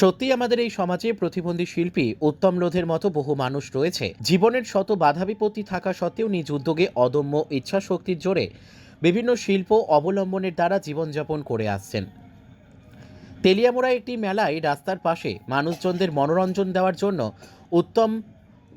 সত্যি আমাদের এই সমাজে প্রতিবন্ধী শিল্পী উত্তম লোধের মতো বহু মানুষ রয়েছে। জীবনের শত বাধা বিপত্তি থাকা সত্ত্বেও নিজ উদ্যোগে অদম্য ইচ্ছা শক্তির জোরে বিভিন্ন শিল্প অবলম্বনের দ্বারা জীবনযাপন করে আসছেন। তেলিয়ামোড়া একটি মেলায় রাস্তার পাশে মানুষজনদের মনোরঞ্জন দেওয়ার জন্য উত্তম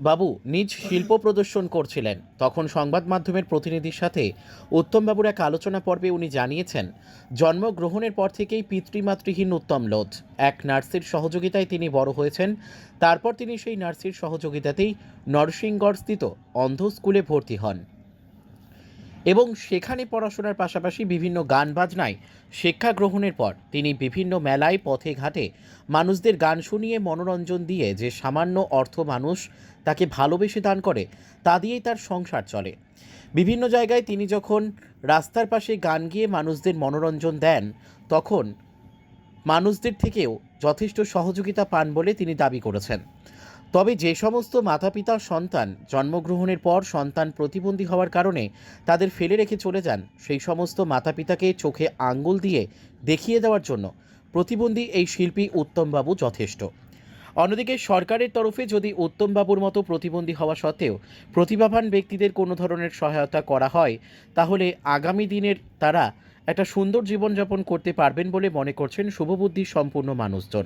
বাবু নিজ শিল্প প্রদর্শন করছিলেন। তখন সংবাদ মাধ্যমের প্রতিনিধির সাথে উত্তমবাবুর এক আলোচনা পর্বে উনি জানিয়েছেন, জন্মগ্রহণের পর থেকেই পিতৃমাতৃহীন উত্তম লোধ। এক নার্সের সহযোগিতায় তিনি বড় হয়েছেন, তারপর তিনি সেই নার্সির সহযোগিতাতেই নরসিংগড়স্থিত অন্ধ স্কুলে ভর্তি হন। এবং সেখানে পড়াশোনার পাশাপাশি বিভিন্ন গান বাজনায় শিক্ষা গ্রহণের পর তিনি বিভিন্ন মেলায়, পথে ঘাটে মানুষদের গান শুনিয়ে মনোরঞ্জন দিয়ে যে সামান্য অর্থ মানুষ তাকে ভালোবেসে দান করে, তা দিয়েই তার সংসার চলে। বিভিন্ন জায়গায় তিনি যখন রাস্তার পাশে গান গিয়ে মানুষদের মনোরঞ্জন দেন, তখন মানুষদের থেকেও যথেষ্ট সহযোগিতা পান বলে তিনি দাবি করেছেন। তবে যে সমস্ত মাতা পিতার সন্তান জন্মগ্রহণের পর সন্তান প্রতিবন্ধী হওয়ার কারণে তাদের ফেলে রেখে চলে যান, সেই সমস্ত মাতা পিতাকে চোখে আঙ্গুল দিয়ে দেখিয়ে দেওয়ার জন্য প্রতিবন্ধী এই শিল্পী উত্তমবাবু যথেষ্ট। অন্যদিকে সরকারের তরফে যদি উত্তমবাবুর মতো প্রতিবন্ধী হওয়া সত্ত্বেও প্রতিভাবান ব্যক্তিদের কোনো ধরনের সহায়তা করা হয়, তাহলে আগামী দিনের তারা একটা সুন্দর জীবনযাপন করতে পারবেন বলে মনে করছেন শুভবুদ্ধি সম্পূর্ণ মানুষজন।